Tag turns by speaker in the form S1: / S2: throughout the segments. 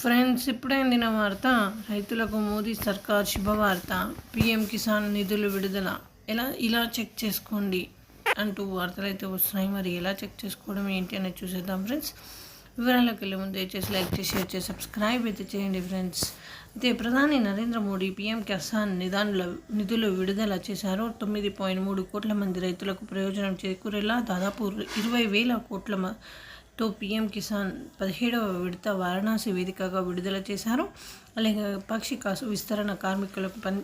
S1: Friends ఇప్పుడే అందిన వార్త రైతులకు మోదీ సర్కార్ శుభవార్త పీఎం కిసాన్ నిధులు విడుదల. ఎలా ఇలా చెక్ చేసుకోండి అంటూ వార్తలు అయితే వస్తున్నాయి. మరి ఎలా చెక్ చేసుకోవడం ఏంటి అనేది చూసేద్దాం ఫ్రెండ్స్. వివరాలకు వెళ్ళే ముందు దయచేసి లైక్ చేసి షేర్ చేసి సబ్స్క్రైబ్ అయితే చేయండి ఫ్రెండ్స్. అయితే ప్రధాని నరేంద్ర మోడీ పీఎం కిసాన్ నిధానుల నిధులు విడుదల చేశారు. తొమ్మిది పాయింట్ మూడు కోట్ల మంది రైతులకు ప్రయోజనం చేకూరేలా దాదాపు ఇరవై వేల కోట్ల తో పీఎం కిసాన్ పదిహేడవ విడత వారణాసి వేదికగా విడుదల చేశారు. అలాగే పాక్షిక విస్తరణ కార్మికులకు పని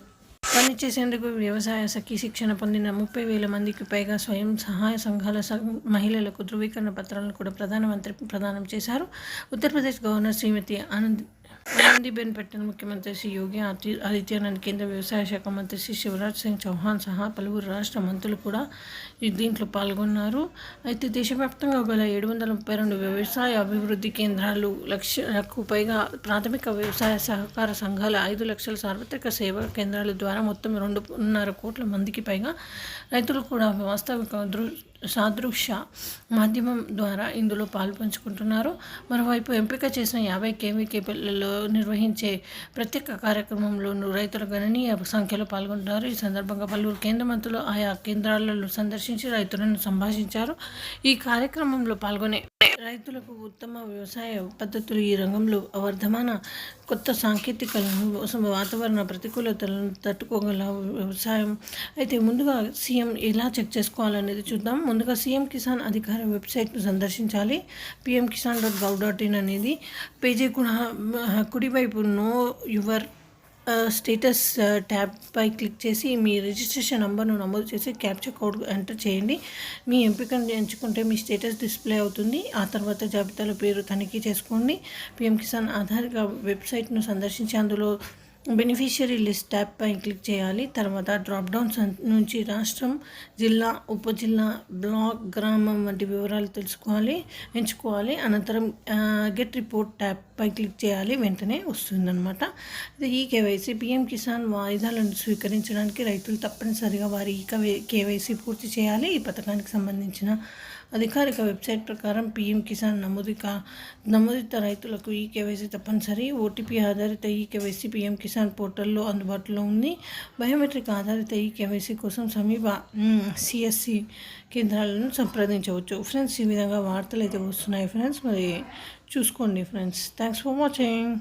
S1: పనిచేసేందుకు వ్యవసాయ సఖీ శిక్షణ పొందిన ముప్పై వేల మందికి పైగా స్వయం సహాయ సంఘాల మహిళలకు ధృవీకరణ పత్రాలను కూడా ప్రధానమంత్రి ప్రదానం చేశారు. ఉత్తరప్రదేశ్ గవర్నర్ శ్రీమతి ఆనంద్ ఆనందీబెన్ పట్టణ ముఖ్యమంత్రి శ్రీ యోగి ఆదిత్యనాథ్ కేంద్ర వ్యవసాయ శాఖ మంత్రి శ్రీ శివరాజ్ సింగ్ చౌహాన్ సహా పలువురు రాష్ట్ర మంత్రులు కూడా దీంట్లో పాల్గొన్నారు. అయితే దేశవ్యాప్తంగా గల ఏడు వందల ముప్పై రెండు వ్యవసాయ అభివృద్ధి కేంద్రాలు లక్షలకు పైగా ప్రాథమిక వ్యవసాయ సహకార సంఘాల ఐదు లక్షల సార్వత్రిక సేవా కేంద్రాల ద్వారా మొత్తం రెండున్నర కోట్ల మందికి పైగా రైతులు కూడా వాస్తవిక దృ సాదృశ్య మాధ్యమం ద్వారా ఇందులో పాల్పంచుకుంటున్నారు. మరోవైపు ఎంపిక చేసిన యాభై కేవీకేపీలలో నిర్వహించే ప్రత్యేక కార్యక్రమంలోనూ రైతులు గణనీయ సంఖ్యలో పాల్గొంటున్నారు. ఈ సందర్భంగా పలువురు కేంద్ర మంత్రులు ఆయా కేంద్రాలలో సందర్శించి రైతులను సంభాషించారు. ఈ కార్యక్రమంలో పాల్గొనే రైతులకు ఉత్తమ వ్యవసాయ పద్ధతులు ఈ రంగంలో వర్ధమాన కొత్త సాంకేతికలను వాతావరణ ప్రతికూలతలను తట్టుకోగల వ్యవసాయం. అయితే ముందుగా సీఎం ఎలా చెక్ చేసుకోవాలనేది చూద్దాం. ముందుగా సీఎం కిసాన్ అధికార వెబ్సైట్ను సందర్శించాలి. PM Kisan dot gov dot in అనేది పేజీ కూడా కుడివైపు నో యువర్ స్టేటస్ ట్యాబ్పై క్లిక్ చేసి మీ రిజిస్ట్రేషన్ నెంబర్ను నమోదు చేసి క్యాప్చర్ కోడ్ ఎంటర్ చేయండి. మీ ఎంపికను ఎంచుకుంటే మీ స్టేటస్ డిస్ప్లే అవుతుంది. ఆ తర్వాత జాబితాలో పేరు తనిఖీ చేసుకోండి. పిఎం కిసాన్ ఆధార్ వెబ్సైట్ను సందర్శించి అందులో బెనిఫిషియరీ లిస్ట్ ట్యాబ్ పై క్లిక్ చేయాలి. తర్వాత డ్రాప్ డౌన్ నుంచి రాష్ట్రం జిల్లా ఉపజిల్లా బ్లాక్ గ్రామం వంటి వివరాలు తెలుసుకోవాలి ఎంచుకోవాలి. అనంతరం గెట్ రిపోర్ట్ ట్యాబ్ పై క్లిక్ చేయాలి. వెంటనే వస్తుందన్నమాట. ఈ కేవైసీ పిఎం కిసాన్ వాయిదాలను స్వీకరించడానికి రైతులు తప్పనిసరిగా వారి ఈ కేవైసీ పూర్తి చేయాలి. ఈ పథకానికి సంబంధించిన అధికారిక వెబ్సైట్ ప్రకారం పీఎం కిసాన్ నమోదిక నమోదిత రైతులకు ఈ కేవైసీ తప్పనిసరి. ఓటీపీ ఆధారిత ఈ కేవైసీ పీఎం కిసాన్ పోర్టల్లో అందుబాటులో ఉంది. బయోమెట్రిక్ ఆధారిత ఈ కేవైసీ కోసం సమీప సిఎస్సి కేంద్రాలను సంప్రదించవచ్చు. ఫ్రెండ్స్ ఈ విధంగా వార్తలు అయితే వస్తున్నాయి ఫ్రెండ్స్. మరి చూసుకోండి ఫ్రెండ్స్. Thanks for watching.